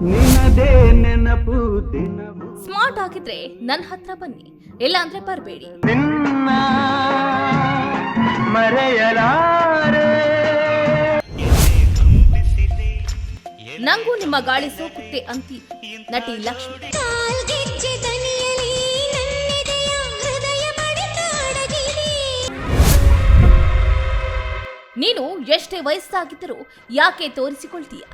ನೆನಪು ದಿನವು. ಸ್ಮಾರ್ಟ್ ಆಗಿದ್ರೆ ನನ್ನ ಹತ್ರ ಬನ್ನಿ. ಇಲ್ಲ ಅಂದ್ರೆ ಬರಬೇಡಿ. ನಿನ್ನ ಮರೆಯಲಾರೆ. ನಂಗೂ ನಿಮ್ಮ ಗಾಳಿ ಸೋಕುತ್ತೆ ಅಂತಿ ನಟಿ ಲಕ್ಷ್ಮಿ. ನೀನು ಎಷ್ಟೇ ವಯಸ್ಸಾಗಿದ್ದರೂ ಯಾಕೆ ತೋರಿಸಿಕೊಳ್ತೀಯ?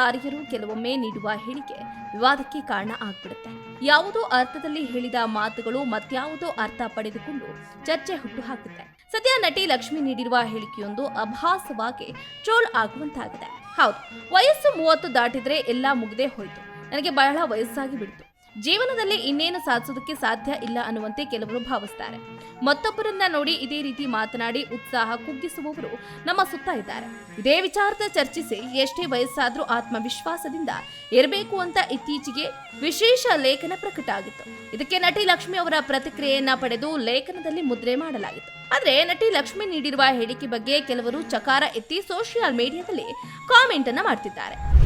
ತಾರೆಯರು ಕೆಲವೊಮ್ಮೆ ನೀಡುವ ಹೇಳಿಕೆ ವಿವಾದಕ್ಕೆ ಕಾರಣ ಆಗ್ಬಿಡುತ್ತೆ. ಯಾವುದೋ ಅರ್ಥದಲ್ಲಿ ಹೇಳಿದ ಮಾತುಗಳು ಮತ್ಯಾವುದೋ ಅರ್ಥ ಪಡೆದುಕೊಂಡು ಚರ್ಚೆ ಹುಟ್ಟು ಹಾಕುತ್ತೆ ಸದ್ಯ ನಟಿ ಲಕ್ಷ್ಮಿ ನೀಡಿರುವ ಹೇಳಿಕೆಯೊಂದು ಅಭಾಸವಾಗಿ ಟ್ರೋಲ್ ಆಗುವಂತಾಗಿದೆ. ಹೌದು, ವಯಸ್ಸು ಮೂವತ್ತು ದಾಟಿದ್ರೆ ಎಲ್ಲ ಮುಗ್ದೇ ಹೋಯ್ತು. ನನಗೆ ಬಹಳ ವಯಸ್ಸಾಗಿ ಬಿಡ್ತು. ಜೀವನದಲ್ಲಿ ಇನ್ನೇನು ಸಾಧಿಸೋದಕ್ಕೆ ಸಾಧ್ಯ ಇಲ್ಲ ಅನ್ನುವಂತೆ ಕೆಲವರು ಭಾವಿಸ್ತಾರೆ. ಮತ್ತೊಬ್ಬರನ್ನ ನೋಡಿ ಇದೇ ರೀತಿ ಮಾತನಾಡಿ ಉತ್ಸಾಹ ಕುಗ್ಗಿಸುವವರು ನಮ್ಮ ಸುತ್ತ ಇದ್ದಾರೆ. ಇದೇ ವಿಚಾರದ ಚರ್ಚಿಸಿ ಎಷ್ಟೇ ವಯಸ್ಸಾದರೂ ಆತ್ಮವಿಶ್ವಾಸದಿಂದ ಇರಬೇಕು ಅಂತ ಇತ್ತೀಚೆಗೆ ವಿಶೇಷ ಲೇಖನ ಪ್ರಕಟ ಆಗಿತ್ತು. ಇದಕ್ಕೆ ನಟಿ ಲಕ್ಷ್ಮಿ ಅವರ ಪ್ರತಿಕ್ರಿಯೆಯನ್ನ ಪಡೆದು ಲೇಖನದಲ್ಲಿ ಮುದ್ರೆ ಮಾಡಲಾಗಿತ್ತು. ಆದರೆ ನಟಿ ಲಕ್ಷ್ಮಿ ನೀಡಿರುವ ಹೇಳಿಕೆ ಬಗ್ಗೆ ಕೆಲವರು ಚಕಾರ ಎತ್ತಿ ಸೋಷಿಯಲ್ ಮೀಡಿಯಾದಲ್ಲಿ ಕಾಮೆಂಟ್ ಅನ್ನ ಮಾಡ್ತಿದ್ದಾರೆ.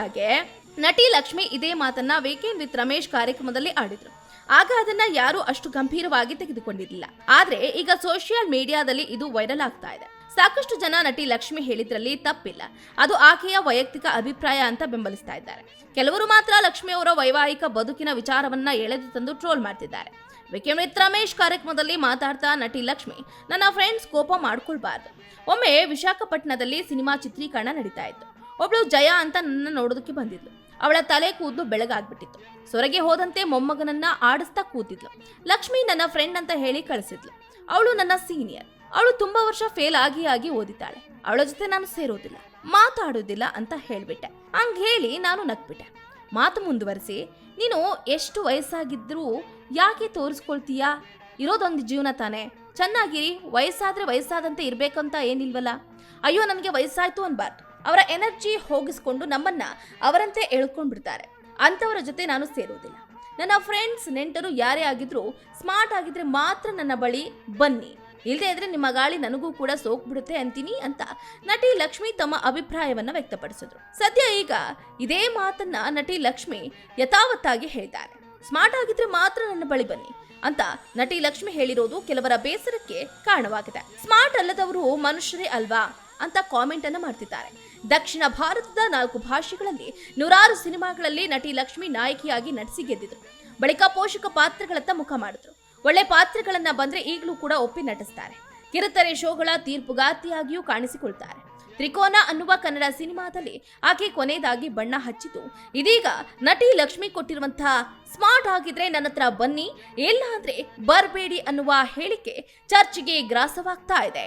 ಹಾಗೆ ನಟಿ ಲಕ್ಷ್ಮಿ ಇದೇ ಮಾತನ್ನ ವೀಕೆಂಡ್ ವಿತ್ ರಮೇಶ್ ಕಾರ್ಯಕ್ರಮದಲ್ಲಿ ಆಡಿದ್ರು. ಆಗ ಅದನ್ನ ಯಾರು ಅಷ್ಟು ಗಂಭೀರವಾಗಿ ತೆಗೆದುಕೊಂಡಿರಲಿಲ್ಲ ಆದ್ರೆ ಈಗ ಸೋಷಿಯಲ್ ಮೀಡಿಯಾದಲ್ಲಿ ಇದು ವೈರಲ್ ಆಗ್ತಾ ಇದೆ. ಸಾಕಷ್ಟು ಜನ ನಟಿ ಲಕ್ಷ್ಮಿ ಹೇಳಿದ್ರಲ್ಲಿ ತಪ್ಪಿಲ್ಲ. ಅದು ಆಕೆಯ ವೈಯಕ್ತಿಕ ಅಭಿಪ್ರಾಯ ಅಂತ ಬೆಂಬಲಿಸ್ತಾ ಇದ್ದಾರೆ. ಕೆಲವರು ಮಾತ್ರ ಲಕ್ಷ್ಮಿ ಅವರ ವೈವಾಹಿಕ ಬದುಕಿನ ವಿಚಾರವನ್ನ ಎಳೆದು ತಂದು ಟ್ರೋಲ್ ಮಾಡ್ತಿದ್ದಾರೆ. ವಿಕೆಂಡ್ ವಿತ್ ರಮೇಶ್ ಕಾರ್ಯಕ್ರಮದಲ್ಲಿ ಮಾತಾಡ್ತಾ ನಟಿ ಲಕ್ಷ್ಮಿ, ನನ್ನ ಫ್ರೆಂಡ್ಸ್ ಕೋಪ ಮಾಡ್ಕೊಳ್ಬಾರ್ದು. ಒಮ್ಮೆ ವಿಶಾಖಪಟ್ಟಣದಲ್ಲಿ ಸಿನಿಮಾ ಚಿತ್ರೀಕರಣ ನಡೀತಾ ಇತ್ತು. ಒಬ್ಳು ಜಯ ಅಂತ ನನ್ನ ನೋಡೋದಕ್ಕೆ ಬಂದಿದ್ಲು. ಅವಳ ತಲೆ ಕೂದಲು ಬೆಳಗಾಗ್ಬಿಟ್ಟಿತ್ತು. ಸೊರಗೆ ಹೋದಂತೆ ಮೊಮ್ಮಗನನ್ನ ಆಡಿಸ್ತಾ ಕೂತಿದ್ಲು. ಲಕ್ಷ್ಮಿ ನನ್ನ ಫ್ರೆಂಡ್ ಅಂತ ಹೇಳಿ ಕಳಿಸಿದ್ಲು. ಅವಳು ನನ್ನ ಸೀನಿಯರ್ ಅವಳು ತುಂಬಾ ವರ್ಷ ಫೇಲ್ ಆಗಿ ಆಗಿ ಓದಿದ್ದಾಳೆ. ಅವಳ ಜೊತೆ ನಾನು ಸೇರೋದಿಲ್ಲ. ಮಾತಾಡೋದಿಲ್ಲ ಅಂತ ಹೇಳ್ಬಿಟ್ಟೆ. ಹಂಗ ಹೇಳಿ ನಾನು ನಗ್ಬಿಟ್ಟೆ. ಮಾತು ಮುಂದುವರಿಸಿ, ನೀನು ಎಷ್ಟು ವಯಸ್ಸಾಗಿದ್ರೂ ಯಾಕೆ ತೋರಿಸ್ಕೊಳ್ತೀಯಾ? ಇರೋದೊಂದು ಜೀವನ ತಾನೇ. ಚೆನ್ನಾಗಿರಿ, ವಯಸ್ಸಾದ್ರೆ ವಯಸ್ಸಾದಂತೆ ಇರ್ಬೇಕಂತ ಏನಿಲ್ವಲ್ಲ? ಅಯ್ಯೋ, ನನಗೆ ವಯಸ್ಸಾಯ್ತು ಅನ್ಬಾರ್ದು. ಅವರ ಎನರ್ಜಿ ಹೋಗಿಸ್ಕೊಂಡು ನಮ್ಮನ್ನ ಅವರಂತೆ ಎಳ್ಕೊಂಡ್ಬಿಡ್ತಾರೆ. ಅಂಥವರ ಜೊತೆ ನಾನು ಸೇರೋದಿಲ್ಲ. ನನ್ನ ಫ್ರೆಂಡ್ಸ್, ನೆಂಟರು ಯಾರೇ ಆಗಿದ್ರು ಸ್ಮಾರ್ಟ್ ಆಗಿದ್ರೆ ಮಾತ್ರ ನನ್ನ ಬಳಿ ಬನ್ನಿ. ಇಲ್ಲದೆ ಇದ್ರೆ ನಿಮ್ಮ ಗಾಳಿ ನನಗೂ ಕೂಡ ಸೋಕ್ಬಿಡುತ್ತೆ ಅಂತೀನಿ ಅಂತ ನಟಿ ಲಕ್ಷ್ಮಿ ತಮ್ಮ ಅಭಿಪ್ರಾಯವನ್ನ ವ್ಯಕ್ತಪಡಿಸಿದ್ರು. ಸದ್ಯ ಈಗ ಇದೇ ಮಾತನ್ನ ನಟಿ ಲಕ್ಷ್ಮಿ ಯಥಾವತ್ತಾಗಿ ಹೇಳಿದ್ದಾರೆ ಸ್ಮಾರ್ಟ್ ಆಗಿದ್ರೆ ಮಾತ್ರ ನನ್ನ ಬಳಿ ಬನ್ನಿ ಅಂತ ನಟಿ ಲಕ್ಷ್ಮಿ ಹೇಳಿರೋದು ಕೆಲವರ ಬೇಸರಕ್ಕೆ ಕಾರಣವಾಗಿದೆ. ಸ್ಮಾರ್ಟ್ ಅಲ್ಲದವರು ಮನುಷ್ಯರೇ ಅಲ್ವಾ? ಅಂತ ಕಾಮೆಂಟ್ ಅನ್ನು ಮಾಡ್ತಿದ್ದಾರೆ. ದಕ್ಷಿಣ ಭಾರತದ ನಾಲ್ಕು ಭಾಷೆಗಳಲ್ಲಿ ನೂರಾರು ಸಿನಿಮಾಗಳಲ್ಲಿ ನಟಿ ಲಕ್ಷ್ಮಿ ನಾಯಕಿಯಾಗಿ ನಟಿಸಿ ಗೆದ್ದಿದ್ರು. ಬಳಿಕ ಪೋಷಕ ಪಾತ್ರಗಳತ್ತ ಮುಖ ಮಾಡಿದ್ರು. ಒಳ್ಳೆ ಪಾತ್ರಗಳನ್ನ ಬಂದ್ರೆ ಈಗಲೂ ಕೂಡ ಒಪ್ಪಿ ನಟಿಸ್ತಾರೆ. ಕಿರುತೆರೆ ಶೋಗಳ ತೀರ್ಪುಗಾತಿಯಾಗಿಯೂ ಕಾಣಿಸಿಕೊಳ್ತಾರೆ. ತ್ರಿಕೋನ ಅನ್ನುವ ಕನ್ನಡ ಸಿನಿಮಾದಲ್ಲಿ ಆಕೆ ಕೊನೆಯದಾಗಿ ಬಣ್ಣ ಹಚ್ಚಿತು. ಇದೀಗ ನಟಿ ಲಕ್ಷ್ಮಿ ಕೊಟ್ಟಿರುವಂತಹ ಸ್ಮಾರ್ಟ್ ಆಗಿದ್ರೆ ನನ್ನ ಹತ್ರ ಬನ್ನಿ, ಇಲ್ಲ ಬರ್ಬೇಡಿ ಅನ್ನುವ ಹೇಳಿಕೆ ಚರ್ಚೆಗೆ ಗ್ರಾಸವಾಗ್ತಾ ಇದೆ.